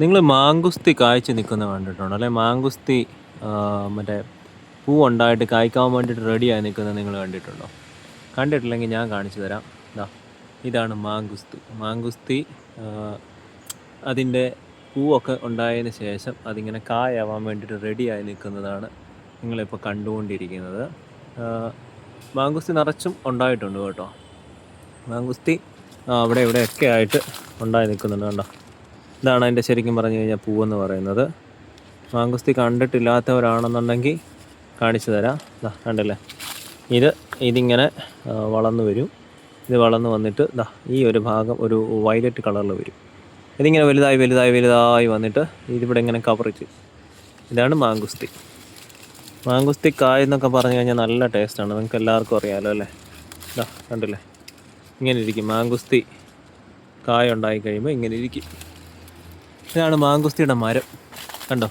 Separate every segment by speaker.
Speaker 1: നിങ്ങൾ മാങ്കുസ്തി കായ്ച്ച് നിൽക്കുന്ന കണ്ടിട്ടുണ്ടോ? അല്ലെ മാങ്കുസ്തി മറ്റേ പൂ ഉണ്ടായിട്ട് കായ്ക്കാൻ വേണ്ടിയിട്ട് റെഡിയായി നിൽക്കുന്നത് നിങ്ങൾ കണ്ടിട്ടുണ്ടോ? കണ്ടിട്ടില്ലെങ്കിൽ ഞാൻ കാണിച്ചു തരാം. ഇതാ ഇതാണ് മാങ്കുസ്തി. മാങ്കുസ്തി അതിന്റെ പൂവൊക്കെ ഉണ്ടായതിന് ശേഷം അതിങ്ങനെ കായാവാൻ വേണ്ടിയിട്ട് റെഡിയായി നിൽക്കുന്നതാണ് നിങ്ങളിപ്പോൾ കണ്ടുകൊണ്ടിരിക്കുന്നത്. മാങ്കുസ്തി നിറച്ചും ഉണ്ടായിട്ടുണ്ട് കേട്ടോ. മാങ്കുസ്തി അവിടെ ഇവിടെയൊക്കെ ആയിട്ട് ഉണ്ടായി നിൽക്കുന്നുണ്ട് കണ്ടോ? ഇതാണ് അതിന്റെ ശരിക്കും പറഞ്ഞു കഴിഞ്ഞാൽ പൂവെന്ന് പറയുന്നത്. മാങ്കുസ്തി കണ്ടിട്ടില്ലാത്തവരാണെന്നുണ്ടെങ്കിൽ കാണിച്ചു തരാം. ദാ കണ്ടില്ലേ? ഇത് ഇതിങ്ങനെ വളർന്നു വരും. ഇത് വളർന്നു വന്നിട്ട് ദാ ഈ ഒരു ഭാഗം ഒരു വയലറ്റ് കളറിൽ വരും. ഇതിങ്ങനെ വലുതായി വലുതായി വലുതായി വന്നിട്ട് ഇതിവിടെ ഇങ്ങനെ കവർ ചെയ്യും. ഇതാണ് മാങ്കുസ്തി. മാങ്കുസ്തി കായ് എന്നൊക്കെ പറഞ്ഞു കഴിഞ്ഞാൽ നല്ല ടേസ്റ്റാണ് നിങ്ങൾക്ക് എല്ലാവർക്കും അറിയാമല്ലോ അല്ലേ? ഇതാ കണ്ടില്ലേ? ഇങ്ങനെ ഇരിക്കും. മാങ്കുസ്തി കായ ഉണ്ടായി കഴിയുമ്പോൾ ഇങ്ങനെ ഇരിക്കും. ഇതാണ് മാങ്കുസ്തിയുടെ മരം. കണ്ടോ?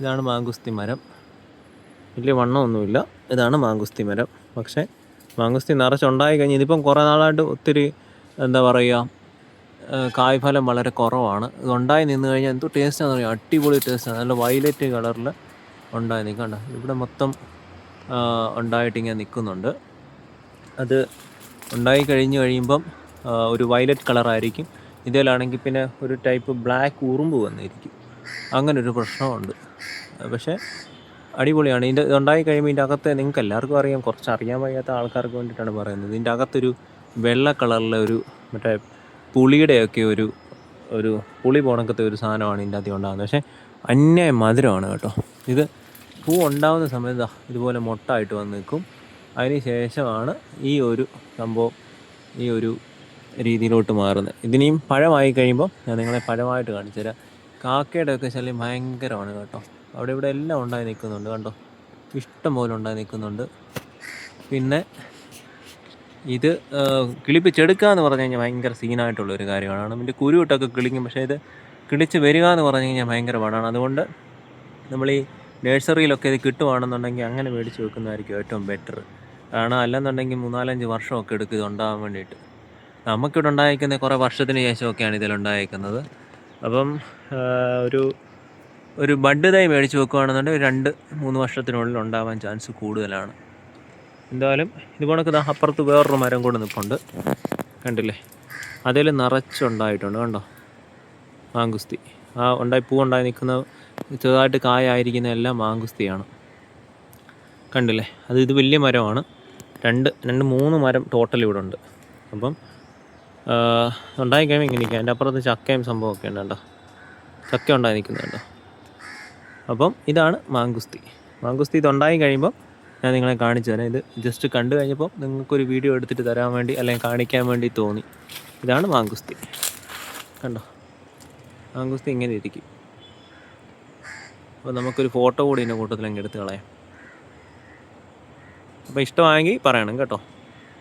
Speaker 1: ഇതാണ് മാങ്കുസ്തി മരം. വലിയ വണ്ണമൊന്നുമില്ല. ഇതാണ് മാങ്കുസ്തി മരം. പക്ഷേ മാങ്കുസ്തി നിറച്ചുണ്ടായി കഴിഞ്ഞ് ഇതിപ്പം കുറേ നാളായിട്ട് ഒത്തിരി എന്താ പറയുക കായ്ഫലം വളരെ കുറവാണ്. ഇത് ഉണ്ടായി നിന്ന് കഴിഞ്ഞാൽ എന്തോ ടേസ്റ്റാന്ന് പറയുക അടിപൊളി ടേസ്റ്റാണ് നല്ല വയലറ്റ് കളറിൽ ഉണ്ടായി നിൽക്കണ്ട ഇവിടെ മൊത്തം ഉണ്ടായിട്ടിങ്ങനെ നിൽക്കുന്നുണ്ട്. അത് ഉണ്ടായി കഴിഞ്ഞ് കഴിയുമ്പം ഒരു വയലറ്റ് കളറായിരിക്കും ഇതിലാണെങ്കിൽ പിന്നെ ഒരു ടൈപ്പ് ബ്ലാക്ക് ഉറുമ്പ് വന്നിരിക്കും. അങ്ങനെ ഒരു പ്രശ്നമുണ്ട്. പക്ഷേ അടിപൊളിയാണ്. ഇതിന്റെ ഉണ്ടായി കഴിയുമ്പോൾ ഇതിന്റെ അകത്ത് നിങ്ങൾക്ക് എല്ലാവർക്കും അറിയാം. കുറച്ച് അറിയാൻ വയ്യാത്ത ആൾക്കാർക്ക് വേണ്ടിയിട്ടാണ് പറയുന്നത്. ഇതിന്റെ അകത്തൊരു വെള്ള കളറിലെ ഒരു മറ്റേ പുളിയുടെയൊക്കെ ഒരു ഒരു പുളി പോണക്കത്തെ ഒരു സാധനമാണ് ഇതിന്റെ അകത്ത് ഉണ്ടാകുന്നത്. പക്ഷേ അന്യായ മധുരമാണ് കേട്ടോ. ഇത് പൂ ഉണ്ടാകുന്ന സമയത്ത് ഇതുപോലെ മൊട്ടായിട്ട് വന്ന് നിൽക്കും. അതിന് ശേഷമാണ് ഈ ഒരു സംഭവം ഈ ഒരു രീതിയിലോട്ട് മാറുന്നത്. ഇതിനെയും പഴമായി കഴിയുമ്പോൾ ഞാൻ നിങ്ങളെ പഴമായിട്ട് കാണിച്ചു തരാം. കാക്കയുടെ ഒക്കെ ശല്യം ഭയങ്കരമാണ് കേട്ടോ. അവിടെ ഇവിടെ എല്ലാം ഉണ്ടായി നിൽക്കുന്നുണ്ട് കണ്ടോ? ഇഷ്ടം പോലെ ഉണ്ടായി നിൽക്കുന്നുണ്ട്. പിന്നെ ഇത് കിളിപ്പിച്ചെടുക്കുക എന്ന് പറഞ്ഞു കഴിഞ്ഞാൽ ഭയങ്കര സീനായിട്ടുള്ള ഒരു കാര്യമാണ്. ഇതിന്റെ കുരുവിട്ടൊക്കെ കിളിക്കും പക്ഷേ ഇത് കിളിച്ച് വരിക എന്ന് പറഞ്ഞു കഴിഞ്ഞാൽ ഭയങ്കര പാടാണ്. അതുകൊണ്ട് നമ്മൾ ഈ നഴ്സറിയിലൊക്കെ ഇത് കിട്ടുവാണെന്നുണ്ടെങ്കിൽ അങ്ങനെ മേടിച്ച് വെക്കുന്നതായിരിക്കും ഏറ്റവും ബെറ്റർ കാരണം അല്ലെന്നുണ്ടെങ്കിൽ മൂന്നാലഞ്ച് വർഷമൊക്കെ എടുക്കും ഇത് ഉണ്ടാകാൻ വേണ്ടിയിട്ട്. നമുക്കിവിടെ ഉണ്ടായിരിക്കുന്ന കുറേ വർഷത്തിന് ശേഷമൊക്കെയാണ് ഇതിലുണ്ടായിരിക്കുന്നത് അപ്പം ഒരു ഒരു ബഡ് തൈ മേടിച്ച് വെക്കുകയാണെന്നുണ്ടെങ്കിൽ രണ്ട് മൂന്ന് വർഷത്തിനുള്ളിൽ ഉണ്ടാവാൻ ചാൻസ് കൂടുതലാണ്. എന്തായാലും ഇതുപോലൊക്കെ അപ്പുറത്ത് വേറൊരു മരം കൂടെ നിൽപ്പുണ്ട് കണ്ടില്ലേ? അതിൽ നിറച്ചുണ്ടായിട്ടുണ്ട്. കണ്ടോ? മാങ്കുസ്തി. ആ ഉണ്ടായി പൂ ഉണ്ടായി നിൽക്കുന്ന ചെറുതായിട്ട് കായായിരിക്കുന്ന എല്ലാം മാങ്കുസ്തിയാണ്. കണ്ടില്ലേ? അത് ഇത് വലിയ മരമാണ്. രണ്ട് രണ്ട് മൂന്ന് മരം ടോട്ടൽ ഇവിടെ ഉണ്ട്. അപ്പം ഉണ്ടായി കഴിയുമ്പോൾ ഇങ്ങനെ അതിന്റെ അപ്പുറത്ത് ചക്കയും സംഭവമൊക്കെ ഉണ്ട് കേട്ടോ. ചക്ക ഉണ്ടായി നിൽക്കുന്നുണ്ട് അപ്പം ഇതാണ് മാങ്കുസ്തി. മാങ്കുസ്തി ഇത് ഉണ്ടായി കഴിയുമ്പോൾ ഞാൻ നിങ്ങളെ കാണിച്ചു തരാം. ഇത് ജസ്റ്റ് കണ്ടു കഴിഞ്ഞപ്പോൾ നിങ്ങൾക്കൊരു വീഡിയോ എടുത്തിട്ട് തരാൻ വേണ്ടി അല്ലെങ്കിൽ കാണിക്കാൻ വേണ്ടി തോന്നി. ഇതാണ് മാങ്കുസ്തി. കണ്ടോ? മാങ്കുസ്തി ഇങ്ങനെ ഇരിക്കും. അപ്പോൾ നമുക്കൊരു ഫോട്ടോ കൂടി ഇതിന്റെ കൂട്ടത്തിൽ അങ്ങ് എടുത്ത് കളയാം. അപ്പോൾ ഇഷ്ടമായെങ്കിൽ പറയണം കേട്ടോ.